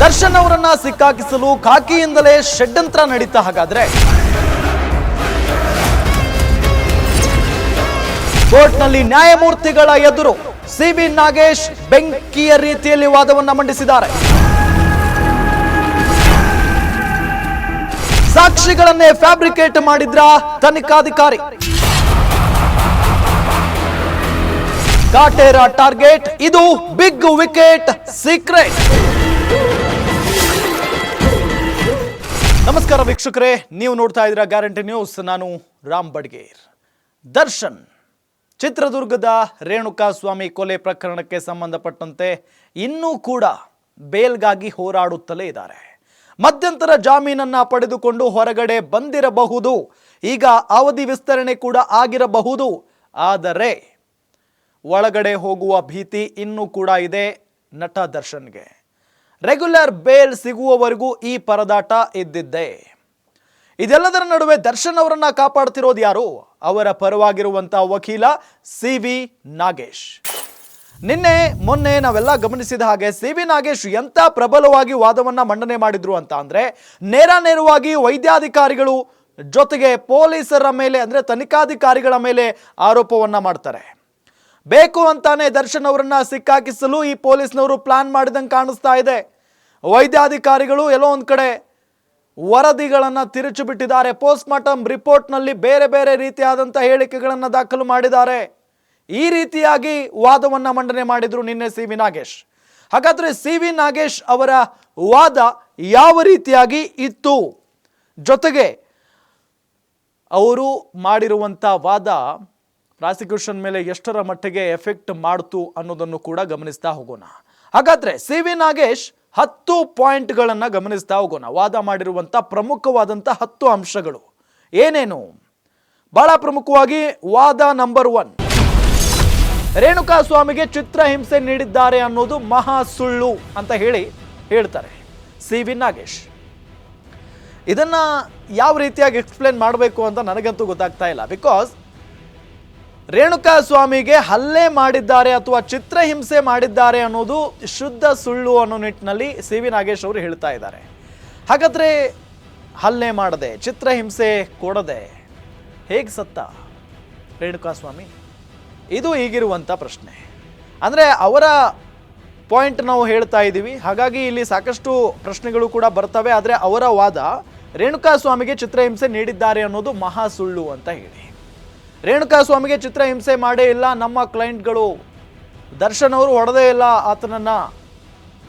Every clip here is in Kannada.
ದರ್ಶನ್ ಅವರನ್ನ ಸಿಕ್ಕಾಕಿಸಲು ಖಾಕಿಯಿಂದಲೇ ಷಡ್ಯಂತ್ರ ನಡೀತಾ ಹಾಗಾದ್ರೆ. ಕೋರ್ಟ್ನಲ್ಲಿ ನ್ಯಾಯಮೂರ್ತಿಗಳ ಎದುರು ಸಿವಿ ನಾಗೇಶ್ ಬೆಂಕಿಯ ರೀತಿಯಲ್ಲಿ ವಾದವನ್ನ ಮಂಡಿಸಿದ್ದಾರೆ. ಸಾಕ್ಷಿಗಳನ್ನೇ ಫ್ಯಾಬ್ರಿಕೇಟ್ ಮಾಡಿದ್ರ ತನಿಖಾಧಿಕಾರಿ. ಕಾಟೇರ ಟಾರ್ಗೆಟ್, ಇದು ಬಿಗ್ ವಿಕೆಟ್ ಸೀಕ್ರೆಟ್. ನಮಸ್ಕಾರ ವೀಕ್ಷಕರೇ, ನೀವು ನೋಡ್ತಾ ಇದ್ದೀರಾ ಗ್ಯಾರಂಟಿ ನ್ಯೂಸ್. ನಾನು ರಾಮ್ ಬಡ್ಗೇರ್. ದರ್ಶನ್, ಚಿತ್ರದುರ್ಗದ ರೇಣುಕಾ ಸ್ವಾಮಿ ಕೊಲೆ ಪ್ರಕರಣಕ್ಕೆ ಸಂಬಂಧಪಟ್ಟಂತೆ ಇನ್ನೂ ಕೂಡ ಬೇಲ್ಗಾಗಿ ಹೋರಾಡುತ್ತಲೇ ಇದ್ದಾರೆ. ಮಧ್ಯಂತರ ಜಾಮೀನನ್ನ ಪಡೆದುಕೊಂಡು ಹೊರಗಡೆ ಬಂದಿರಬಹುದು. ಈಗ ಅವಧಿ ವಿಸ್ತರಣೆ ಕೂಡ ಆಗಿರಬಹುದು. ಆದರೆ ಒಳಗಡೆ ಹೋಗುವ ಭೀತಿ ಇನ್ನೂ ಕೂಡ ಇದೆ ನಟ ದರ್ಶನ್ಗೆ. ರೆಗ್ಯುಲರ್ ಬೇಲ್ ಸಿಗುವವರೆಗೂ ಈ ಪರದಾಟ ಇದ್ದಿದ್ದೆ. ಇದೆಲ್ಲದರ ನಡುವೆ ದರ್ಶನ್ ಅವರನ್ನ ಕಾಪಾಡ್ತಿರೋದು ಯಾರು? ಅವರ ಪರವಾಗಿರುವಂತ ವಕೀಲ ಸಿ ವಿ ನಾಗೇಶ್. ನಿನ್ನೆ, ಮೊನ್ನೆ ನಾವೆಲ್ಲ ಗಮನಿಸಿದ ಹಾಗೆ ಸಿ ವಿ ನಾಗೇಶ್ ಎಂಥ ಪ್ರಬಲವಾಗಿ ವಾದವನ್ನ ಮಂಡನೆ ಮಾಡಿದ್ರು ಅಂತ ಅಂದ್ರೆ, ನೇರ ನೇರವಾಗಿ ವೈದ್ಯಾಧಿಕಾರಿಗಳು ಜೊತೆಗೆ ಪೊಲೀಸರ ಮೇಲೆ ಅಂದ್ರೆ ತನಿಖಾಧಿಕಾರಿಗಳ ಮೇಲೆ ಆರೋಪವನ್ನ ಮಾಡ್ತಾರೆ. ಬೇಕು ಅಂತಾನೆ ದರ್ಶನ್ ಅವರನ್ನ ಸಿಕ್ಕಾಕಿಸಲು ಈ ಪೊಲೀಸ್ನವರು ಪ್ಲಾನ್ ಮಾಡಿದಂಗೆ ಕಾಣಿಸ್ತಾ ಇದೆ. ವೈದ್ಯಾಧಿಕಾರಿಗಳು ಎಲ್ಲೋ ಒಂದು ಕಡೆ ವರದಿಗಳನ್ನು ತಿರುಚು ಬಿಟ್ಟಿದ್ದಾರೆ ಪೋಸ್ಟ್ಮಾರ್ಟಮ್ ರಿಪೋರ್ಟ್ನಲ್ಲಿ ಬೇರೆ ಬೇರೆ ರೀತಿಯಾದಂಥ ಹೇಳಿಕೆಗಳನ್ನು ದಾಖಲು ಮಾಡಿದ್ದಾರೆ. ಈ ರೀತಿಯಾಗಿ ವಾದವನ್ನು ಮಂಡನೆ ಮಾಡಿದರು ನಿನ್ನೆ ಸಿ ವಿ ನಾಗೇಶ್. ಹಾಗಾದರೆ ಸಿ ವಿ ನಾಗೇಶ್ ಅವರ ವಾದ ಯಾವ ರೀತಿಯಾಗಿ ಇತ್ತು? ಜೊತೆಗೆ ಅವರು ಮಾಡಿರುವಂಥ ವಾದ ಪ್ರಾಸಿಕ್ಯೂಷನ್ ಮೇಲೆ ಎಷ್ಟರ ಮಟ್ಟಿಗೆ ಎಫೆಕ್ಟ್ ಮಾಡ್ತು ಅನ್ನೋದನ್ನು ಕೂಡ ಗಮನಿಸ್ತಾ ಹೋಗೋಣ. ಹಾಗಾದ್ರೆ ಸಿ ವಿ ನಾಗೇಶ್ ಹತ್ತು ಪಾಯಿಂಟ್ಗಳನ್ನು ಗಮನಿಸ್ತಾ ಹೋಗೋಣ. ವಾದ ಮಾಡಿರುವಂಥ ಪ್ರಮುಖವಾದಂಥ ಹತ್ತು ಅಂಶಗಳು. ಏನೇನು? ಬಹಳ ಪ್ರಮುಖವಾಗಿ ವಾದ ನಂಬರ್ ಒನ್. ರೇಣುಕಾ ಸ್ವಾಮಿಗೆ ಚಿತ್ರಹಿಂಸೆ ನೀಡಿದ್ದಾರೆ ಅನ್ನೋದು ಮಹಾ ಸುಳ್ಳು ಅಂತ ಹೇಳಿ ಹೇಳ್ತಾರೆ ಸಿ ವಿ ನಾಗೇಶ್. ಇದನ್ನು ಯಾವ ರೀತಿಯಾಗಿ ಎಕ್ಸ್ಪ್ಲೇನ್ ಮಾಡಬೇಕು ಅಂತ ನನಗಂತೂ ಗೊತ್ತಾಗ್ತಾ ಇಲ್ಲ. ಬಿಕಾಸ್ ರೇಣುಕಾ ಸ್ವಾಮಿಗೆ ಹಲ್ಲೆ ಮಾಡಿದ್ದಾರೆ ಅಥವಾ ಚಿತ್ರಹಿಂಸೆ ಮಾಡಿದ್ದಾರೆ ಅನ್ನೋದು ಶುದ್ಧ ಸುಳ್ಳು ಅನ್ನೋ ನಿಟ್ಟಿನಲ್ಲಿ ಸಿ ವಿ ನಾಗೇಶ್ ಅವರು ಹೇಳ್ತಾ ಇದ್ದಾರೆ. ಹಾಗಾದ್ರೆ ಹಲ್ಲೆ ಮಾಡದೆ, ಚಿತ್ರಹಿಂಸೆ ಕೊಡದೆ ಹೇಗೆ ಸತ್ತ ರೇಣುಕಾ ಸ್ವಾಮಿ ಇದು ಈಗಿರುವಂಥ ಪ್ರಶ್ನೆ. ಅಂದರೆ ಅವರ ಪಾಯಿಂಟ್ ನಾವು ಹೇಳ್ತಾ ಇದ್ದೀವಿ. ಹಾಗಾಗಿ ಇಲ್ಲಿ ಸಾಕಷ್ಟು ಪ್ರಶ್ನೆಗಳು ಕೂಡ ಬರ್ತವೆ. ಆದರೆ ಅವರ ವಾದ ರೇಣುಕಾ ಸ್ವಾಮಿಗೆ ಚಿತ್ರಹಿಂಸೆ ನೀಡಿದ್ದಾರೆ ಅನ್ನೋದು ಮಹಾ ಸುಳ್ಳು ಅಂತ ಹೇಳಿ. ರೇಣುಕಾ ಸ್ವಾಮಿಗೆ ಚಿತ್ರಹಿಂಸೆ ಮಾಡೇ ಇಲ್ಲ, ನಮ್ಮ ಕ್ಲೈಂಟ್ಗಳು. ದರ್ಶನ್ ಅವರು ಹೊಡೆದೇ ಇಲ್ಲ ಆತನನ್ನು.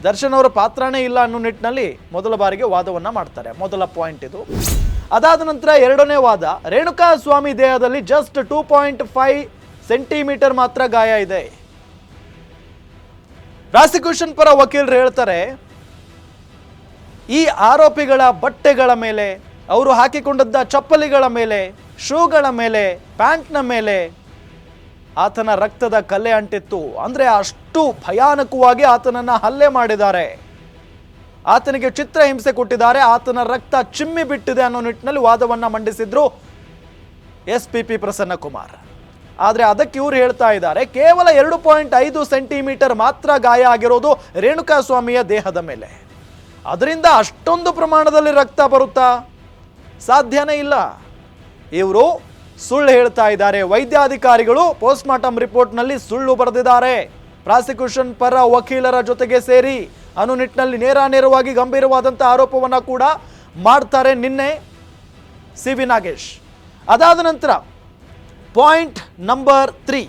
ದರ್ಶನ್ ಅವರ ಪಾತ್ರನೇ ಇಲ್ಲ ಅನ್ನೋ ನಿಟ್ಟಿನಲ್ಲಿ ಮೊದಲ ಬಾರಿಗೆ ವಾದವನ್ನು ಮಾಡ್ತಾರೆ. ಮೊದಲ ಪಾಯಿಂಟ್ ಇದು. ಅದಾದ ನಂತರ ಎರಡನೇ ವಾದ ರೇಣುಕಾ ಸ್ವಾಮಿ ದೇಹದಲ್ಲಿ just two point five centimetre ಮಾತ್ರ ಗಾಯ ಇದೆ. ಪ್ರಾಸಿಕ್ಯೂಷನ್ ಪರ ವಕೀಲರು ಹೇಳ್ತಾರೆ, ಈ ಆರೋಪಿಗಳ ಬಟ್ಟೆಗಳ ಮೇಲೆ, ಅವರು ಹಾಕಿಕೊಂಡದ್ದ ಚಪ್ಪಲಿಗಳ ಮೇಲೆ ಶೂಗಳ ಮೇಲೆ, ಪ್ಯಾಂಟ್ನ ಮೇಲೆ ಆತನ ರಕ್ತದ ಕಲೆ ಅಂಟಿತ್ತು. ಅಂದರೆ ಅಷ್ಟು ಭಯಾನಕವಾಗಿ ಆತನನ್ನು ಹಲ್ಲೆ ಮಾಡಿದ್ದಾರೆ. ಆತನಿಗೆ ಚಿತ್ರಹಿಂಸೆ ಕೊಟ್ಟಿದ್ದಾರೆ. ಆತನ ರಕ್ತ ಚಿಮ್ಮಿ ಬಿಟ್ಟಿದೆ ಅನ್ನೋ ನಿಟ್ಟಿನಲ್ಲಿ ವಾದವನ್ನು ಮಂಡಿಸಿದ್ರು S P P Prasanna Kumar ಆದರೆ ಅದಕ್ಕೆ ಇವರು ಹೇಳ್ತಾ ಇದ್ದಾರೆ, ಕೇವಲ ಎರಡು ಪಾಯಿಂಟ್ ಐದು ಸೆಂಟಿಮೀಟರ್ ಮಾತ್ರ ಗಾಯ ಆಗಿರೋದು ರೇಣುಕಾ ಸ್ವಾಮಿಯ ದೇಹದ ಮೇಲೆ. ಅದರಿಂದ ಅಷ್ಟೊಂದು ಪ್ರಮಾಣದಲ್ಲಿ ರಕ್ತ ಬರುತ್ತಾ? ಸಾಧ್ಯನೇ ಇಲ್ಲ. ಇವರು ಸುಳ್ಳು ಹೇಳ್ತಾ ಇದ್ದಾರೆ. ವೈದ್ಯಾಧಿಕಾರಿಗಳು ಪೋಸ್ಟ್ಮಾರ್ಟಮ್ ರಿಪೋರ್ಟ್ನಲ್ಲಿ ಸುಳ್ಳು ಬರೆದಿದ್ದಾರೆ. ಪ್ರಾಸಿಕ್ಯೂಷನ್ ಪರ ವಕೀಲರ ಜೊತೆಗೆ ಸೇರಿ ಅನು ನಿಟ್ಟಿನಲ್ಲಿ ನೇರ ನೇರವಾಗಿ ಗಂಭೀರವಾದಂಥ ಆರೋಪವನ್ನು ಕೂಡ ಮಾಡ್ತಾರೆ ನಿನ್ನೆ ಸಿ ವಿ ನಾಗೇಶ್. ಅದಾದ ನಂತರ ಪಾಯಿಂಟ್ ನಂಬರ್ ತ್ರೀ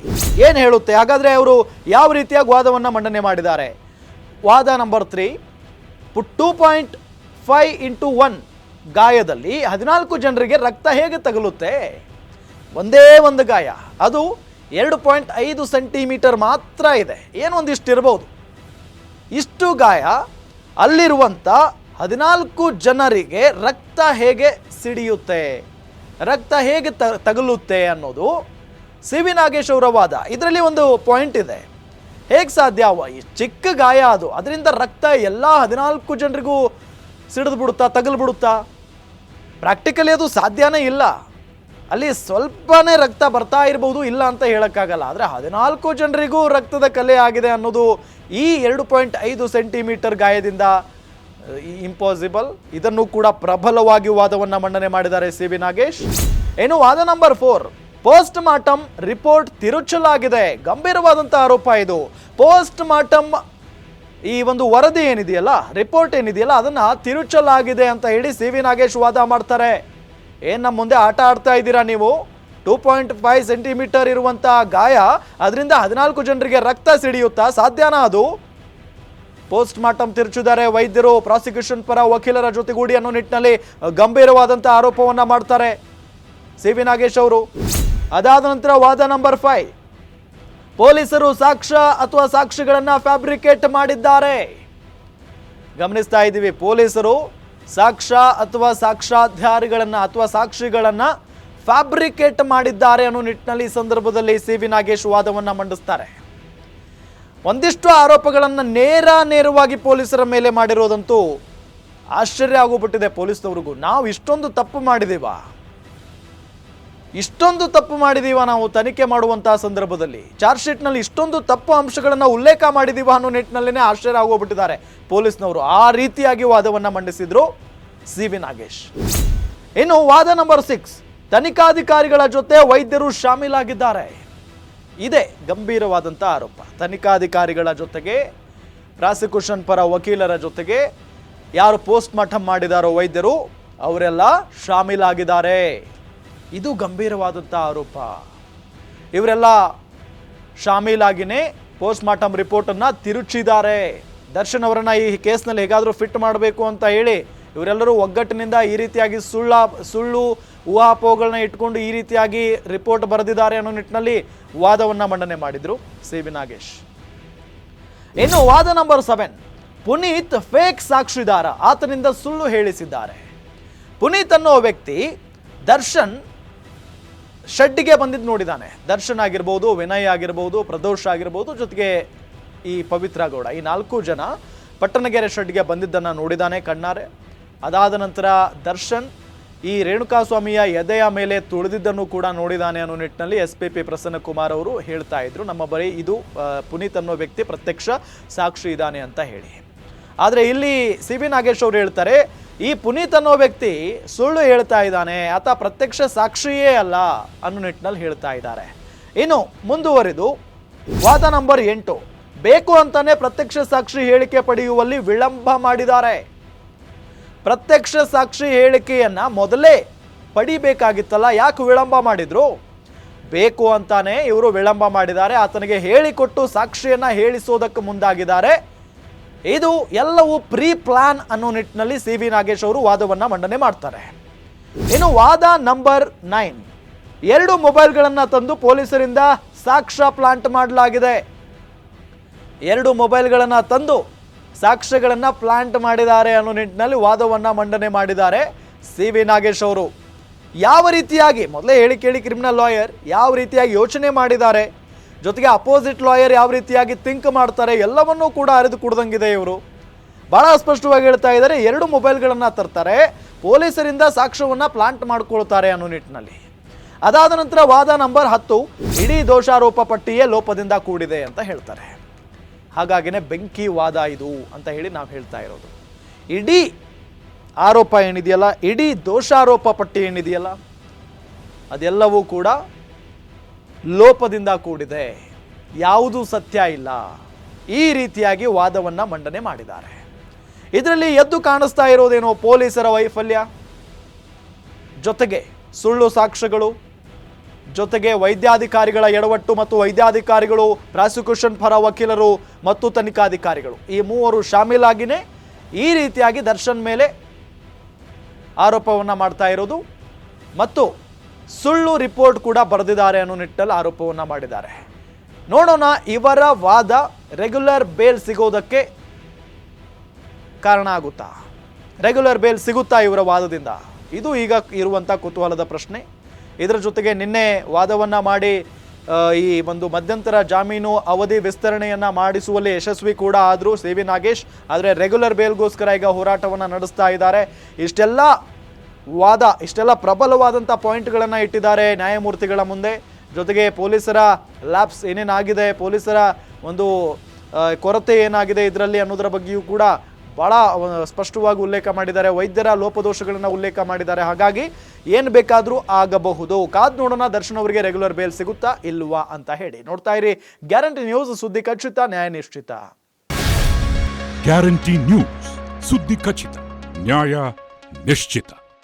ಏನು ಹೇಳುತ್ತೆ? ಹಾಗಾದರೆ ಅವರು ಯಾವ ರೀತಿಯಾಗಿ ವಾದವನ್ನು ಮಂಡನೆ ಮಾಡಿದ್ದಾರೆ? ವಾದ number three two point five into one ಗಾಯದಲ್ಲಿ ಹದಿನಾಲ್ಕು ಜನರಿಗೆ ರಕ್ತ ಹೇಗೆ ತಗಲುತ್ತೆ? ಒಂದೇ ಒಂದು ಗಾಯ. ಅದು ಎರಡು ಪಾಯಿಂಟ್ ಐದು ಸೆಂಟಿಮೀಟರ್ ಮಾತ್ರ ಇದೆ. ಏನು ಒಂದಿಷ್ಟು ಇರ್ಬೋದು? ಇಷ್ಟು ಗಾಯ ಅಲ್ಲಿರುವಂಥ ಹದಿನಾಲ್ಕು ಜನರಿಗೆ ರಕ್ತ ಹೇಗೆ ಸಿಡಿಯುತ್ತೆ? ರಕ್ತ ಹೇಗೆ ತ, ತಗುಲುತ್ತೆ ಅನ್ನೋದು ಸಿ ವಿ ನಾಗೇಶ್ ಅವರ ವಾದ ಇದರಲ್ಲಿ ಒಂದು ಪಾಯಿಂಟ್ ಇದೆ. ಹೇಗೆ ಸಾಧ್ಯ? ಅವ ಈ ಚಿಕ್ಕ ಗಾಯ ಅದು. ಅದರಿಂದ ರಕ್ತ ಎಲ್ಲ ಹದಿನಾಲ್ಕು ಜನರಿಗೂ ಸಿಡಿದು ಬಿಡುತ್ತಾ, ತಗಲು ಬಿಡುತ್ತಾ? ಪ್ರಾಕ್ಟಿಕಲಿ ಅದು ಸಾಧ್ಯನೇ ಇಲ್ಲ. ಅಲ್ಲಿ ಸ್ವಲ್ಪನೇ ರಕ್ತ ಬರ್ತಾ ಇರಬಹುದು ಇಲ್ಲ ಅಂತ ಹೇಳೋಕ್ಕಾಗಲ್ಲ. ಆದರೆ ಹದಿನಾಲ್ಕು ಜನರಿಗೂ ರಕ್ತದ ಕಲೆ ಆಗಿದೆ ಅನ್ನೋದು ಈ ಎರಡು ಪಾಯಿಂಟ್ ಐದು ಸೆಂಟಿಮೀಟರ್ ಗಾಯದಿಂದ ಇಂಪಾಸಿಬಲ್ ಇದನ್ನು ಕೂಡ ಪ್ರಬಲವಾಗಿ ವಾದವನ್ನು ಮಂಡನೆ ಮಾಡಿದ್ದಾರೆ ಸಿ ವಿ ನಾಗೇಶ್. ಏನು ವಾದ number four post mortem report ತಿರುಚಲಾಗಿದೆ. ಗಂಭೀರವಾದಂಥ ಆರೋಪ ಇದು. ಪೋಸ್ಟ್ ಮಾರ್ಟಮ್ ಈ ಒಂದು ವರದಿ ಏನಿದೆಯಲ್ಲ ರಿಪೋರ್ಟ್ ಏನಿದೆಯಲ್ಲ, ಅದನ್ನ ತಿರುಚಲಾಗಿದೆ ಅಂತ ಹೇಳಿ ಸಿ ವಿ ನಾಗೇಶ್ ವಾದ ಮಾಡ್ತಾರೆ. ಏನು ನಮ್ಮ ಮುಂದೆ ಆಟ ಆಡ್ತಾ ಇದ್ದೀರಾ ನೀವು? ಟೂ ಪಾಯಿಂಟ್ ಫೈವ್ ಸೆಂಟಿಮೀಟರ್ ಇರುವಂಥ ಗಾಯ, ಅದರಿಂದ ಹದಿನಾಲ್ಕು ಜನರಿಗೆ ರಕ್ತ ಸಿಡಿಯುತ್ತಾ ಸಾಧ್ಯನಾ ಅದು? ಪೋಸ್ಟ್ ಮಾರ್ಟಮ್ ತಿರುಚಿದ್ದಾರೆ ವೈದ್ಯರು ಪ್ರಾಸಿಕ್ಯೂಷನ್ ಪರ ವಕೀಲರ ಜೊತೆಗೂಡಿ ಅನ್ನೋ ನಿಟ್ಟಿನಲ್ಲಿ ಗಂಭೀರವಾದಂಥ ಆರೋಪವನ್ನ ಮಾಡ್ತಾರೆ. ಸಿ ವಿ ನಾಗೇಶ್ ಅವರು. ಅದಾದ ನಂತರ ವಾದ ನಂಬರ್ ಫೈವ್ ಪೊಲೀಸರು ಸಾಕ್ಷ್ಯ ಅಥವಾ ಸಾಕ್ಷಿಗಳನ್ನ ಫ್ಯಾಬ್ರಿಕೇಟ್ ಮಾಡಿದ್ದಾರೆ. ಗಮನಿಸ್ತಾ ಇದ್ದೀವಿ, ಪೊಲೀಸರು ಸಾಕ್ಷ್ಯ ಅಥವಾ ಸಾಕ್ಷಾಧಾರಿಗಳನ್ನ ಅಥವಾ ಸಾಕ್ಷಿಗಳನ್ನ ಫ್ಯಾಬ್ರಿಕೇಟ್ ಮಾಡಿದ್ದಾರೆ ಅನ್ನೋ ನಿಟ್ಟಿನಲ್ಲಿ ಈ ಸಂದರ್ಭದಲ್ಲಿ ಸಿ ವಿ ನಾಗೇಶ್ ವಾದವನ್ನ ಮಂಡಿಸ್ತಾರೆ. ಒಂದಿಷ್ಟು ಆರೋಪಗಳನ್ನು ನೇರ ನೇರವಾಗಿ ಪೊಲೀಸರ ಮೇಲೆ ಮಾಡಿರೋದಂತೂ ಆಶ್ಚರ್ಯ ಆಗೋಗ್ಬಿಟ್ಟಿದೆ ಪೊಲೀಸ್ನವ್ರಿಗೂ. ನಾವು ಇಷ್ಟೊಂದು ತಪ್ಪು ಮಾಡಿದೀವ. ಇಷ್ಟೊಂದು ತಪ್ಪು ಮಾಡಿದೀವ ನಾವು ತನಿಖೆ ಮಾಡುವಂತಹ ಸಂದರ್ಭದಲ್ಲಿ. ಚಾರ್ಜ್ ಶೀಟ್ನಲ್ಲಿ ಇಷ್ಟೊಂದು ತಪ್ಪು ಅಂಶಗಳನ್ನು ಉಲ್ಲೇಖ ಮಾಡಿದೀವ ಅನ್ನೋ ನಿಟ್ಟಿನಲ್ಲೇ ಆಶ್ಚರ್ಯ ಆಗೋಗ್ಬಿಟ್ಟಿದ್ದಾರೆ. ಪೊಲೀಸ್ನವರು ಆ ರೀತಿಯಾಗಿ ವಾದವನ್ನು ಮಂಡಿಸಿದ್ರು ಸಿ ವಿ ನಾಗೇಶ್. ಇನ್ನು ವಾದ ನಂಬರ್ ಸಿಕ್ಸ್ ತನಿಖಾಧಿಕಾರಿಗಳ ಜೊತೆ ವೈದ್ಯರು ಶಾಮೀಲಾಗಿದ್ದಾರೆ. ಇದೆ ಗಂಭೀರವಾದಂಥ ಆರೋಪ. ತನಿಖಾಧಿಕಾರಿಗಳ ಜೊತೆಗೆ, ಪ್ರಾಸಿಕ್ಯೂಷನ್ ಪರ ವಕೀಲರ ಜೊತೆಗೆ ಯಾರು ಪೋಸ್ಟ್ ಮಾರ್ಟಮ್ ಮಾಡಿದಾರೋ ವೈದ್ಯರು, ಅವರೆಲ್ಲ ಶಾಮೀಲಾಗಿದ್ದಾರೆ. ಇದು ಗಂಭೀರವಾದಂಥ ಆರೋಪ. ಇವರೆಲ್ಲ ಶಾಮೀಲಾಗಿನೇ ಪೋಸ್ಟ್ ಮಾರ್ಟಮ್ ರಿಪೋರ್ಟನ್ನು ತಿರುಚಿದ್ದಾರೆ. ದರ್ಶನ್ ಅವರನ್ನ ಈ ಕೇಸ್ನಲ್ಲಿ ಹೇಗಾದರೂ ಫಿಟ್ ಮಾಡಬೇಕು ಅಂತ ಹೇಳಿ ಇವರೆಲ್ಲರೂ ಒಗ್ಗಟ್ಟಿನಿಂದ ಈ ರೀತಿಯಾಗಿ ಸುಳ್ಳ, ಸುಳ್ಳು ಊಹಾಪೋಹಗಳನ್ನ ಇಟ್ಕೊಂಡು ಈ ರೀತಿಯಾಗಿ ರಿಪೋರ್ಟ್ ಬರೆದಿದ್ದಾರೆ ಅನ್ನೋ ನಿಟ್ಟಿನಲ್ಲಿ ವಾದವನ್ನು ಮಂಡನೆ ಮಾಡಿದ್ರು ಸಿ ಬಿ ನಾಗೇಶ್. ಇನ್ನು ವಾದ ನಂಬರ್ ಸೆವೆನ್, ಪುನೀತ್ ಫೇಕ್ ಸಾಕ್ಷಿದಾರ, ಆತನಿಂದ ಸುಳ್ಳು ಹೇಳಿಸಿದ್ದಾರೆ. ಪುನೀತ್ ಅನ್ನೋ ವ್ಯಕ್ತಿ ದರ್ಶನ್ ಶೆಡ್ಗೆ ಬಂದಿದ್ದು ನೋಡಿದ್ದಾನೆ ದರ್ಶನ್ ಆಗಿರ್ಬೋದು, ವಿನಯ್ ಆಗಿರ್ಬೋದು, ಪ್ರದೋಷ್ ಆಗಿರ್ಬೋದು, ಜೊತೆಗೆ ಈ ಪವಿತ್ರ ಗೌಡ. ಈ ನಾಲ್ಕು ಜನ ಪಟ್ಟಣಗೆರೆ ಶೆಡ್ಗೆ ಬಂದಿದ್ದನ್ನು ನೋಡಿದ್ದಾನೆ ಕಣ್ಣಾರೆ. ಅದಾದ ನಂತರ ದರ್ಶನ್ ಈ ರೇಣುಕಾಸ್ವಾಮಿಯ ಎದೆಯ ಮೇಲೆ ತುಳಿದಿದ್ದನ್ನು ಕೂಡ ನೋಡಿದ್ದಾನೆ ಅನ್ನೋ ನಿಟ್ಟಿನಲ್ಲಿ S P P Prasanna Kumar ಅವರು ಹೇಳ್ತಾ ಇದ್ರು. ನಮ್ಮ ಬರೀ ಇದು ಪುನೀತ್ ಅನ್ನೋ ವ್ಯಕ್ತಿ ಪ್ರತ್ಯಕ್ಷ ಸಾಕ್ಷಿ ಇದ್ದಾನೆ ಅಂತ ಹೇಳಿ. ಆದರೆ ಇಲ್ಲಿ ಸಿ ವಿ ನಾಗೇಶ್ ಅವರು ಹೇಳ್ತಾರೆ ಈ ಪುನೀತ್ ಅನ್ನೋ ವ್ಯಕ್ತಿ ಸುಳ್ಳು ಹೇಳ್ತಾ ಇದ್ದಾನೆ, ಆತ ಪ್ರತ್ಯಕ್ಷ ಸಾಕ್ಷಿಯೇ ಅಲ್ಲ ಅನ್ನೋ ನಿಟ್ಟಿನಲ್ಲಿ ಹೇಳ್ತಾ ಇದ್ದಾರೆ. ಇನ್ನು ಮುಂದುವರಿದು, ವಾದ ನಂಬರ್ ಎಂಟು. ಬೇಕು ಅಂತಾನೆ ಪ್ರತ್ಯಕ್ಷ ಸಾಕ್ಷಿ ಹೇಳಿಕೆ ಪಡೆಯುವಲ್ಲಿ ವಿಳಂಬ ಮಾಡಿದ್ದಾರೆ. ಪ್ರತ್ಯಕ್ಷ ಸಾಕ್ಷಿ ಹೇಳಿಕೆಯನ್ನ ಮೊದಲೇ ಪಡಿಬೇಕಾಗಿತ್ತಲ್ಲ, ಯಾಕೆ ವಿಳಂಬ ಮಾಡಿದ್ರು? ಬೇಕು ಅಂತಾನೆ ಇವರು ವಿಳಂಬ ಮಾಡಿದ್ದಾರೆ, ಆತನಿಗೆ ಹೇಳಿಕೊಟ್ಟು ಸಾಕ್ಷಿಯನ್ನ ಹೇಳಿಸೋದಕ್ಕೆ ಮುಂದಾಗಿದ್ದಾರೆ. ಇದು ಎಲ್ಲವೂ ಪ್ರೀ ಪ್ಲಾನ್ ಅನ್ನೋ ನಿಟ್ಟಿನಲ್ಲಿ ಸಿ ವಿ ನಾಗೇಶ್ ಅವರು ವಾದವನ್ನು ಮಂಡನೆ ಮಾಡ್ತಾರೆ. ಇನ್ನು ವಾದ ನಂಬರ್ ನೈನ್. ಎರಡು ಮೊಬೈಲ್ಗಳನ್ನು ತಂದು ಪೊಲೀಸರಿಂದ ಸಾಕ್ಷ್ಯ ಪ್ಲಾಂಟ್ ಮಾಡಲಾಗಿದೆ. ಎರಡು ಮೊಬೈಲ್ಗಳನ್ನು ತಂದು ಸಾಕ್ಷ್ಯಗಳನ್ನು ಪ್ಲಾಂಟ್ ಮಾಡಿದ್ದಾರೆ ಅನ್ನೋ ನಿಟ್ಟಿನಲ್ಲಿ ವಾದವನ್ನು ಮಂಡನೆ ಮಾಡಿದ್ದಾರೆ ಸಿ ವಿ ನಾಗೇಶ್ ಅವರು. ಯಾವ ರೀತಿಯಾಗಿ, ಮೊದಲೇ ಹೇಳಿ ಕೇಳಿ ಕ್ರಿಮಿನಲ್ ಲಾಯರ್, ಯಾವ ರೀತಿಯಾಗಿ ಯೋಚನೆ ಮಾಡಿದ್ದಾರೆ? ಜೊತೆಗೆ ಅಪೋಸಿಟ್ ಲಾಯರ್ ಯಾವ ರೀತಿಯಾಗಿ ಥಿಂಕ್ ಮಾಡ್ತಾರೆ ಎಲ್ಲವನ್ನೂ ಕೂಡ ಅರಿದು ಕುಡ್ದಂಗಿದೆ ಇವರು. ಬಹಳ ಸ್ಪಷ್ಟವಾಗಿ ಹೇಳ್ತಾ ಇದ್ದಾರೆ, ಎರಡು ಮೊಬೈಲ್ಗಳನ್ನು ತರ್ತಾರೆ, ಪೊಲೀಸರಿಂದ ಸಾಕ್ಷ್ಯವನ್ನು ಪ್ಲಾಂಟ್ ಮಾಡಿಕೊಳ್ತಾರೆ ಅನ್ನೋ ನಿಟ್ಟಿನಲ್ಲಿ. ಅದಾದ ನಂತರ ವಾದ ನಂಬರ್ ಹತ್ತು, ಇಡೀ ದೋಷಾರೋಪ ಪಟ್ಟಿಯೇ ಲೋಪದಿಂದ ಕೂಡಿದೆ ಅಂತ ಹೇಳ್ತಾರೆ. ಹಾಗಾಗಿನೇ ಬೆಂಕಿ ವಾದ ಇದು ಅಂತ ಹೇಳಿ ನಾವು ಹೇಳ್ತಾ ಇರೋದು. ಇಡೀ ಆರೋಪ ಏನಿದೆಯಲ್ಲ, ಇಡೀ ದೋಷಾರೋಪ ಪಟ್ಟಿ ಏನಿದೆಯಲ್ಲ, ಅದೆಲ್ಲವೂ ಕೂಡ ಲೋಪದಿಂದ ಕೂಡಿದೆ. ಯಾವುದೂ ಸತ್ಯ ಇಲ್ಲ. ಈ ರೀತಿಯಾಗಿ ವಾದವನ್ನು ಮಂಡನೆ ಮಾಡಿದ್ದಾರೆ. ಇದರಲ್ಲಿ ಎದ್ದು ಕಾಣಿಸ್ತಾ ಇರೋದೇನೋ ಪೊಲೀಸರ ವೈಫಲ್ಯ? ಜೊತೆಗೆ ಸುಳ್ಳು ಸಾಕ್ಷ್ಯಗಳು, ಜೊತೆಗೆ ವೈದ್ಯಾಧಿಕಾರಿಗಳ ಎಡವಟ್ಟು ಮತ್ತು ವೈದ್ಯಾಧಿಕಾರಿಗಳು, ಪ್ರಾಸಿಕ್ಯೂಷನ್ ಪರ ವಕೀಲರು ಮತ್ತು ತನಿಖಾಧಿಕಾರಿಗಳು ಈ ಮೂವರು ಶಾಮೀಲಾಗಿನೇ ಈ ರೀತಿಯಾಗಿ ದರ್ಶನ್ ಮೇಲೆ ಆರೋಪವನ್ನು ಮಾಡ್ತಾ ಇರೋದು. ಮತ್ತು ಸುಳ್ಳು ರಿಪೋರ್ಟ್ ಕೂಡ ಬರೆದಿದ್ದಾರೆ ಅನ್ನೋ ನಿಟ್ಟಲ್ಲಿ ಆರೋಪವನ್ನು ಮಾಡಿದ್ದಾರೆ. ನೋಡೋಣ, ಇವರ ವಾದ ರೆಗ್ಯುಲರ್ ಬೇಲ್ ಸಿಗೋದಕ್ಕೆ ಕಾರಣ ಆಗುತ್ತಾ? ರೆಗ್ಯುಲರ್ ಬೇಲ್ ಸಿಗುತ್ತಾ ಇವರ ವಾದದಿಂದ? ಇದು ಈಗ ಇರುವಂಥ ಕುತೂಹಲದ ಪ್ರಶ್ನೆ. ಇದರ ಜೊತೆಗೆ ನಿನ್ನೆ ವಾದವನ್ನು ಮಾಡಿ ಈ ಒಂದು ಮಧ್ಯಂತರ ಜಾಮೀನು ಅವಧಿ ವಿಸ್ತರಣೆಯನ್ನು ಮಾಡಿಸುವಲ್ಲಿ ಯಶಸ್ವಿ ಕೂಡ ಆದರೂ ಸಿ ವಿ ನಾಗೇಶ್. ಆದರೆ ರೆಗ್ಯುಲರ್ ಬೇಲ್ಗೋಸ್ಕರ ಈಗ ಹೋರಾಟವನ್ನು ನಡೆಸ್ತಾ ಇದ್ದಾರೆ. ಇಷ್ಟೆಲ್ಲ ವಾದ, ಇಷ್ಟೆಲ್ಲ ಪ್ರಬಲವಾದಂಥ ಪಾಯಿಂಟ್ಗಳನ್ನು ಇಟ್ಟಿದ್ದಾರೆ ನ್ಯಾಯಮೂರ್ತಿಗಳ ಮುಂದೆ. ಜೊತೆಗೆ ಪೊಲೀಸರ ಲ್ಯಾಬ್ಸ್ ಏನೇನಾಗಿದೆ, ಪೊಲೀಸರ ಒಂದು ಕೊರತೆ ಏನಾಗಿದೆ ಇದರಲ್ಲಿ ಅನ್ನೋದರ ಬಗ್ಗೆಯೂ ಕೂಡ ಭಾಳ ಸ್ಪಷ್ಟವಾಗಿ ಉಲ್ಲೇಖ ಮಾಡಿದ್ದಾರೆ. ವೈದ್ಯರ ಲೋಪದೋಷಗಳನ್ನು ಉಲ್ಲೇಖ ಮಾಡಿದ್ದಾರೆ. ಹಾಗಾಗಿ ಏನು ಬೇಕಾದರೂ ಆಗಬಹುದು. ಕಾದ್ ನೋಡೋಣ, ದರ್ಶನ್ ಅವರಿಗೆ ರೆಗ್ಯುಲರ್ ಬೇಲ್ ಸಿಗುತ್ತಾ ಇಲ್ವಾ ಅಂತ ಹೇಳಿ. ನೋಡ್ತಾ ಇರಿ ಗ್ಯಾರಂಟಿ ನ್ಯೂಸ್ ಸುದ್ದಿ ಖಚಿತ, ನ್ಯಾಯ ನಿಶ್ಚಿತ. ಗ್ಯಾರಂಟಿ ನ್ಯೂಸ್ ಸುದ್ದಿ ಖಚಿತ, ನ್ಯಾಯ ನಿಶ್ಚಿತ.